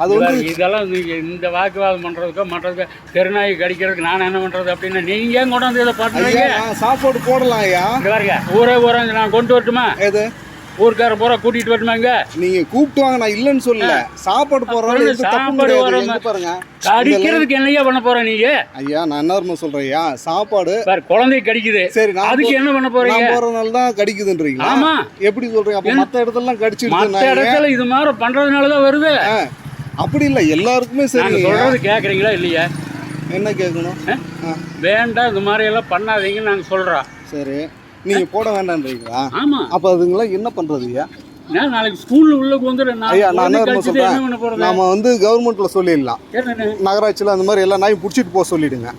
அது வந்து இதெல்லாம் நீங்க இந்த வாக்குவாதம் பண்றதுக்கோ மற்றதுக்கோ தெருநாய் கடிக்கிறதுக்கு நான் என்ன பண்றது அப்படின்னா நீங்க ஏன் கொண்டு வந்து இதை பண்ணுறீங்க சாப்பாடு போடலாம் ஐயா. இங்க பாருங்க ஊரே ஊரே நான் கொண்டு வரட்டுமா? எது? ஊருக்கார பூரா கூட்டிட்டு வரட்டுமா இங்க? நீங்க கூப்பிட்டு வாங்க நான் இல்லைன்னு சொல்லல. சாப்பாடு தப்பும் சாப்பாடு பாருங்க. கடிக்கிறதுக்கு என்னையா பண்ண போற நீங்க? ஐயா நான் என்ன ஐயா? சாப்பாடு பாரு குழந்தை கடிக்குது. சரி நான் அதுக்கு என்ன பண்ண போறீங்க? போறதுனால தான் கடிக்குதுன்றீங்களா? ஆமா. எப்படி சொல்றீங்க? அப்ப மத்த இடத்துலலாம் மத்த கடிச்சிட்டு இடத்துல இது மாதிரி பண்றதுனால தான் வருது. அப்படி இல்ல எல்லாருக்குமே சரி. சொல்றது கேக்குறீங்களா இல்லையா? என்ன கேட்கணும் வேண்டாம் இந்த மாதிரி எல்லாம் பண்ணாதீங்கன்னு நாங்க சொல்றோம் சரி. நீங்க போட வேண்டாம்ன்றீங்களா ஆமா. அப்ப அதுங்களாம் என்ன பண்றது ஐயா? நான் நாளைக்கு ஸ்கூல்ல உள்ள வந்துடுறேன் ஐயா நான் என்ன சொல்றேன் நாம வந்து கவர்மெண்ட்ல சொல்லிடலாம்? நகராட்சியில் அந்த மாதிரி எல்லா நாயும் பிடிச்சிட்டு போக சொல்லிடுங்க.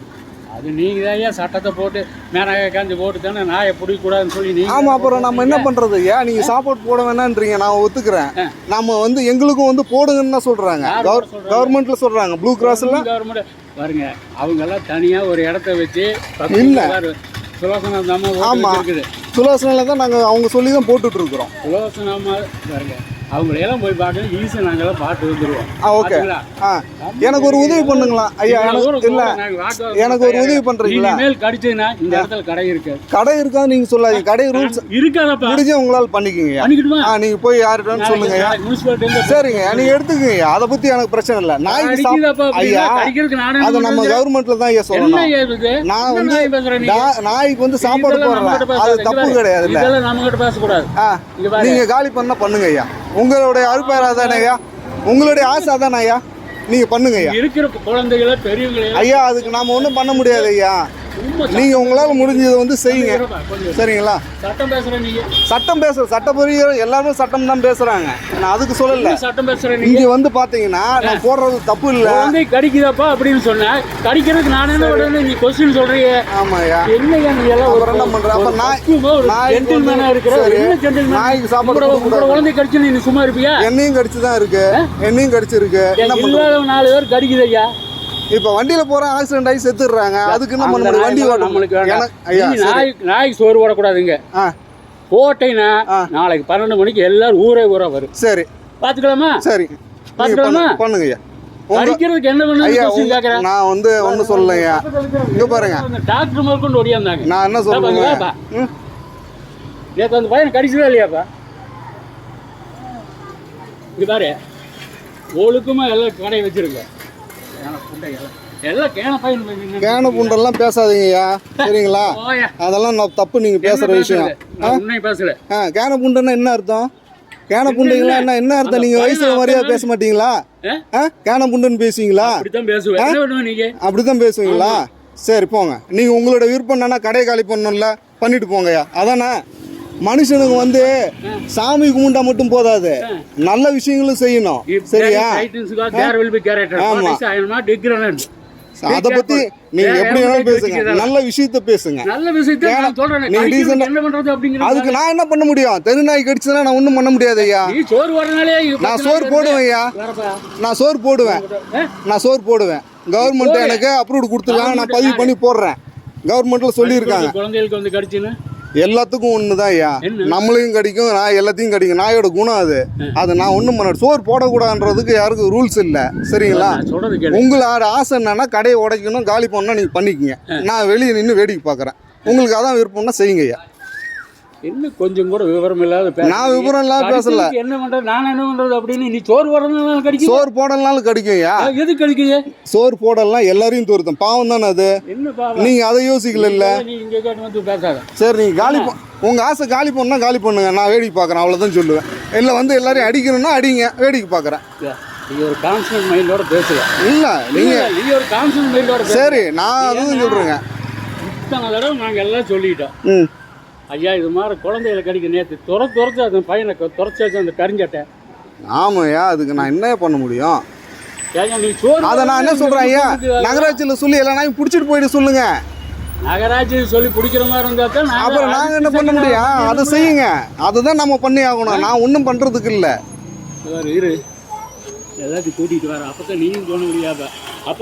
அது நீங்க தான் ஐயா சட்டத்தை போட்டு மேனகா காந்தி போட்டு தானே நாயை பிடிக்கக்கூடாதுன்னு சொல்லி நீங்க ஆமா அப்புறம் நம்ம என்ன பண்றது? ஏன் நீங்க சாப்பாடு போட வேணான்றீங்க நான் ஒத்துக்கிறேன். நம்ம வந்து எங்களுக்கும் வந்து போடுங்கன்னு தான் சொல்றாங்க. யார் கவர்- போட சொல்றாங்க? கவர்மெண்ட்ல சொல்றாங்க ப்ளூ கிராஸ்ல கவர்மெண்ட் பாருங்க அவங்க எல்லாம் தனியா ஒரு இடத்த வச்சு இல்ல. சுலோசனா அம்மா ஆமா. ஓட்டு இருக்குது சுலோசனில் தான் நாங்க அவங்க சொல்லி தான் போட்டுட்டு இருக்கிறோம். சுலோசனா அம்மா பாருங்க. அவங்களையெல்லாம் போய் பார்க்கணும். ஈஸியாக நாங்கெல்லாம் பார்த்து வந்துருவோம். ஆ ஓகே? ஆ எனக்கு ஒரு உதவி பண்ணுங்களா? ஐயா எனக்கு இல்ல. எனக்கு ஒரு உதவி பண்றீங்களா? இனிமேல் கடிச்சதுன்னா இந்த இடத்துல கடை இருக்கு. கடை இருக்காது நீங்க சொல்லாதீங்க. கடை ரூல்ஸ் இருக்காதப்பா. முடிஞ்ச உங்களால பண்ணிக்கங்க ஆ நீங்க போய் யார்கிட்ட சொல்லுங்க ஐயா. சரிங்க நீங்க எடுத்துக்கங்க அதை பத்தி எனக்கு பிரச்சனை இல்லை. நாய்க்கு அடிக்குதப்பா ஐயா நானே அதை நம்ம கவர்மெண்ட்ல தான் ஐயா சொல்லணும். நான் வந்து நாய்க்கு வந்து சாப்பாடு போடுறேன். அது. தப்பு. கிடையாது இல்ல. இதெல்லாம் நம்ம கிட்ட பேசக்கூடாது. ஆ இங்க பாரு. நீங்க காலி பண்ணா பண்ணுங்க ஐயா. உங்களுடைய அபிப்பிராயம் தானே ஐயா? உங்களுடைய ஆசை தானே ஐயா. நீங்க பண்ணுங்க ஐயா. இருக்கிற குழந்தைகளை பெரியவங்களை ஐயா அதுக்கு நாம ஒண்ணும் பண்ண முடியாது ஐயா. சும்மா நீங்க உங்களால முடிஞ்சதை வந்து செய்யுங்க. சரிங்களா? சட்டம் பேசுற நீங்க. சட்டம் பேசுற சட்டப்பரிய எல்லாரும் சட்டம் தான் பேசுறாங்க. நான் அதுக்கு சொல்லல. சட்டம் நீங்க? இங்க வந்து பாத்தீங்கன்னா நான் போடுறது தப்பு இல்ல. குழந்தை கடிக்குதாப்பா அப்படின்னு சொன்ன கடிக்கிறதுக்கு நான் என்ன உடனே நீ கொஸ்டின் சொல்றீங்க ஆமாய்யா. என்னையா நீ எல்லாம் அப்புறம் என்ன பண்ற? அப்ப நாய்- நாய்க்கு ஜென்டில்மேனா வந்து- இருக்கிற சரி. என்ன ஜென்டில்மேன் நாய்க்கு சாப்பாடு உங்களோட குழந்தை கடிச்சு நீ சும்மா இருப்பியா? என்னையும் கடிச்சு தான் இருக்கு என்னையும் கடிச்சிருக்கு. இல்லாத நாலு பேர் கடிக்குது ஐயா. இப்ப வண்டியில போற ஆக்சிடென்ட் ஆகி செத்துடுறாங்க. அதுக்கு என்ன முடியும்? வண்டி நம்மளுக்கு வேண்டாம். எனக்கு- ஐயா நீ சரி. நாய் நாய்க்கு சோறு போடக்கூடாதுங்க. ஆ. போட்டேன்னா. நாளைக்கு பன்னெண்டு மணிக்கு எல்லாரும் ஊரே ஊரா வரும். சரி. பாத்துக்கலாமா? சரி? பண்ணு- பண்ணுங்க ஐயா. உங்க கடிக்கிறதுக்கு என்ன கேட்கறேன் நான் வந்து ஒன்றும் சொல்லலையா இங்க பாருங்க. டாக்டர் முதற்கொண்டு ஒடியாந்தாங்க நான் என்ன. ம்? நேற்று அந்த பையன் கடிச்சதா இல்லையாப்பா? இது பாரு. ஒழுக்கமா எல்லாம் கடை வச்சிருங்க. கேன புண்டெல்லாம் பேசாதீங்கய்யா. சரிங்களா. அதெல்லாம் நான் தப்பு நீங்க பேசுற என்ன விஷயம். பேசல ஆ? கேன புண்டுன்னா என்ன அர்த்தம்? கேன புண்டைங்களா என்ன என்ன அர்த்தம்? நீங்க வயசுல மாதிரியா பேச மாட்டீங்களா? கேன புண்டுன்னு பேசுவீங்களா? அப்படித்தான் பேசுவீங்களா? சரி போங்க. நீங்க உங்களோட விருப்பம் என்னன்னா கடை காலி பண்ணணும்ல? பண்ணிட்டு போங்கய்யா. அதானே? மனுஷனுக்கு வந்து சாமி கும்பிட்டா மட்டும் போதாது. நல்ல விஷயங்களும் செய்யணும். சரியா. ஆமா. அத பத்தி நீங்க எப்படி வேணாலும் பேசுங்க? நல்ல விஷயத்த பேசுங்க. நல்ல விஷயத்தை? நான் சொல்றேன். என்ன பண்றது அப்படிங்கிறது அதுக்கு நான் என்ன பண்ண முடியும்? தெருநாய் கடிச்சதுன்னா நான் ஒண்ணும் பண்ண முடியாது ஐயா. நீ சோறு வரனாலே நான் சோறு போடுவேன் ஐயா. நான் சோறு போடுவேன்? நான் சோறு போடுவேன். கவர்மெண்ட் எனக்கு அப்ரூவ் கொடுத்துருக்காங்க. நான் பதிவு பண்ணி போடுறேன். கவர்மெண்ட்ல சொல்லியிருக்காங்க. குழந்தைகளுக்கு வந்து கடிச்சுன்னு. எல்லாத்துக்கும் ஒன்று தான் ஐயா? நம்மளையும் கடிக்கும் நான் எல்லாத்தையும் கடிக்கும். நாயோட குணம் அது. அது நான் ஒன்றும் பண்ண சோறு போடக்கூடாதுன்றதுக்கு யாருக்கும் ரூல்ஸ் இல்லை. சரிங்களா? உங்களோட ஆசை என்னன்னா கடையை உடைக்கணும் காலி பண்ணணும் நீங்கள் பண்ணிக்கங்க. நான் வெளியே நின்று வேடிக்கை பார்க்குறேன். உங்களுக்கு அதான் விருப்பம்னா செய்யுங்க ஐயா. என்ன கொஞ்சம் கூட விவரம் இல்லாத நான் விவரம் இல்லாத பேசல. என்ன பண்றது? நான் என்ன பண்றது அப்படின்னு நீ சோறு வரனால கடிக்க சோறு போடலனாலும் கடிக்கும் ஐயா எது கடிக்குது? சோறு போடலாம் எல்லாரையும் தோறுத்தம் பாவம் தானே அது? என்ன பாவம்? நீங்கள் அதை யோசிக்கல இல்ல? நீ இங்க கேட்டு வந்து பேசாத. சரி நீங்கள் காலி உங்கள் ஆசை காலி பண்ணா காலி பண்ணுங்க. நான் வேடிக்கை பார்க்குறேன். அவ்வளோதான் சொல்லுவேன். இல்லை வந்து எல்லாரையும் அடிக்கணும்னா அடிங்க. வேடிக்கை பார்க்குறேன். நீ ஒரு கான்ஸ்டன்ட் மைண்டோட இல்லை நீங்கள் நீ ஒரு கான்ஸ்டன்ட் மைண்டோட பேச சரி நான் அதுவும் சொல்கிறேங்க இத்தனை தடவை நாங்கள் எல்லாம் சொல்லிட்டோம். ம். ஐயா இது மாதிரி குழந்தைகளை கடிக்க நேற்று துர துரத்து அந்த பையனை துரச்சி வச்சு அந்த கரிஞ்சட்டை ஆமாய்யா அதுக்கு நான் என்ன பண்ண முடியும்? அதை நான் என்ன சொல்கிறேன் ஐயா? நகராட்சியில் சொல்லி நாயும் பிடிச்சிட்டு போயிட்டு சொல்லுங்க. நகராட்சி சொல்லி பிடிக்கிற மாதிரி இருந்தா தான் நாங்க அப்புறம் நாங்கள் என்ன பண்ண முடியும்? அதை செய்யுங்க. அதுதான் நம்ம பண்ணி ஆகணும். நான் ஒன்றும் பண்ணுறதுக்கு இல்லை. இரு, எல்லாத்தையும் கூட்டிட்டு வர. அப்பதான் நீயும் சொல்ல முடியாத? அப்ப